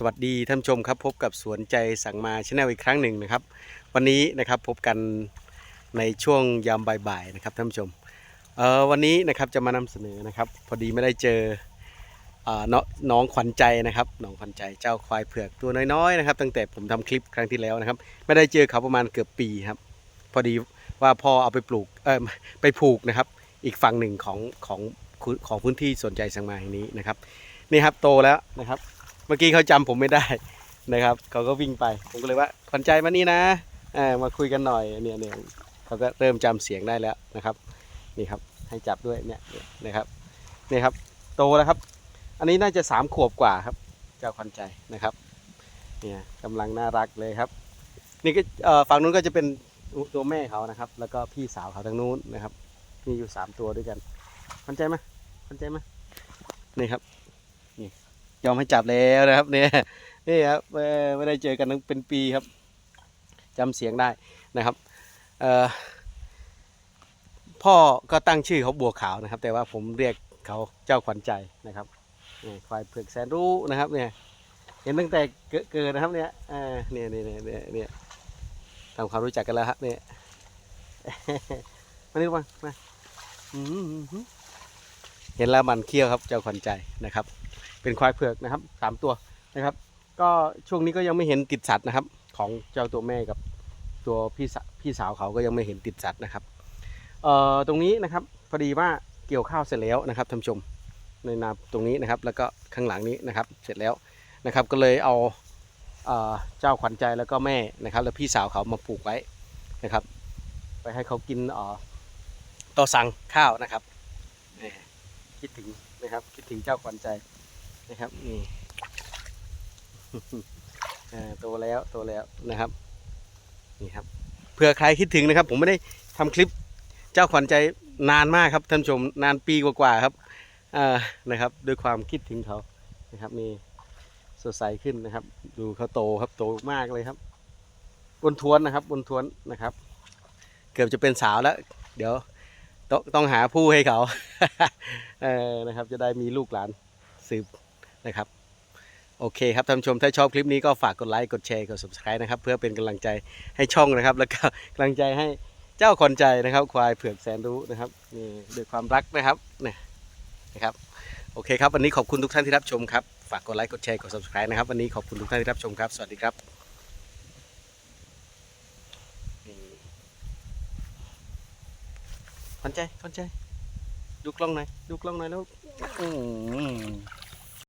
สวัสดีท่านชมครับ พบกับสวนใจสั่งมาชแนลอีกครั้งหนึ่งนะครับ วันนี้นะครับพบกันในช่วงยามบ่ายๆนะครับท่านชมเอ่อวันนี้นะครับจะมานำเสนอนะครับ พอดีไม่ได้เจออ่าน้องน้องขวัญใจนะครับน้องขวัญใจเจ้าควายเผือกตัวน้อยๆนะครับ ตั้งแต่ผมทำคลิปครั้งที่แล้วนะครับ ไม่ได้เจอเขาประมาณเกือบปีครับพอดีว่าพ่อเอาไปปลูกเออไปผูกนะครับ อีกฝั่งหนึ่งของของของพื้นที่สนใจสั่งมาแห่งนี้นะครับนี่ครับโตแล้วนะครับ เมื่อกี้เขาจำผมไม่ได้นะครับเขาก็วิ่งไป ผมก็เลยว่าขวัญใจมานี่นะเออมาคุยกันหน่อยเนี่ยเนี่ยเขาก็เริ่มจำเสียงได้แล้วนะครับนี่ครับให้จับด้วยเนี่ยนะครับนี่ครับโตแล้วครับ อันนี้น่าจะสามขวบกว่าครับ เจ้าขวัญใจนะครับเนี่ยกำลังน่ารักเลยครับนี่ก็ฝั่งนู้นก็จะเป็นตัวแม่เขานะครับ แล้วก็พี่สาวเขาทางนู้นนะครับ มีอยู่สามตัวด้วยกันขวัญใจไหมขวัญใจไหมนี่ครับนี่ ยอมให้จับแล้วนะครับ เนี่ยนี่ครับไม่ได้เจอกันตั้งเป็นปีครับจำเสียงได้นะครับพ่อก็ตั้งชื่อเขาบัวขาวนะครับ แต่ว่าผมเรียกเขาเจ้าขวัญใจนะครับควายเผือกแสนรู้นะครับเนี่ยเห็นตั้งแต่เกิดนะครับเนี่ยเนี่ยเนี่ยเนี่ยเนี่ยทำความรู้จักกันแล้วครับเนี่ยมานี่มามาอืม เห็นแล้วมันเคี้ยวครับเจ้าขวัญใจนะครับ เป็นควายเผือกนะครับสามตัวนะครับ ก็ช่วงนี้ก็ยังไม่เห็นติดสัตว์นะครับ ของเจ้าตัวแม่กับตัวพี่สาพี่สาวเขาก็ยังไม่เห็นติดสัตว์นะครับเอ่อตรงนี้นะครับพอดีว่าเกี่ยวข้าวเสร็จแล้วนะครับท่านชมในนาตรงนี้นะครับ แล้วก็ข้างหลังนี้นะครับ เสร็จแล้วนะครับ ก็เลยเอาเอ่อเจ้าขวัญใจแล้วก็แม่นะครับ แล้วพี่สาวเขามาปลูกไว้นะครับ ไปให้เขากินเอ่อต่อสั่งข้าวนะครับ คิดถึงนะครับ คิดถึงเจ้าขวัญใจนะครับนี่โตแล้วโตแล้วนะครับนี่ครับเผื่อใครคิดถึงนะครับ ผมไม่ได้ทำคลิปเจ้าขวัญใจนานมากครับท่านชมนานปีกว่าๆครับนะครับด้วยความคิดถึงเขานะครับนี่สดใสขึ้นนะครับ ดูเขาโตครับโตมากเลยครับบนทวนนะครับบนทวนนะครับ เกือบจะเป็นสาวแล้ว เดี๋ยวต้องต้องหาผู้ให้เขา เออนะครับจะได้มีลูกหลานสืบนะครับโอเคครับท่านผู้ชมถ้าชอบคลิปนี้ก็ฝากกดไลค์กดแชร์กด subscribe นะครับเพื่อเป็นกำลังใจให้ช่องนะครับ แล้วก็กำลังใจให้เจ้าคนใจนะครับ ควายเผือกแสนรู้นะครับนี่ด้วยความรักนะครับนี่นะครับโอเคครับวันนี้ขอบคุณทุกท่านที่รับชมครับฝากกดไลค์กดแชร์กด subscribe นะครับวันนี้ขอบคุณทุกท่านที่รับชมครับ สวัสดีครับนี่คนใจคนใจ ดูกล้องหน่อย ดูกล้องหน่อยแล้วอืม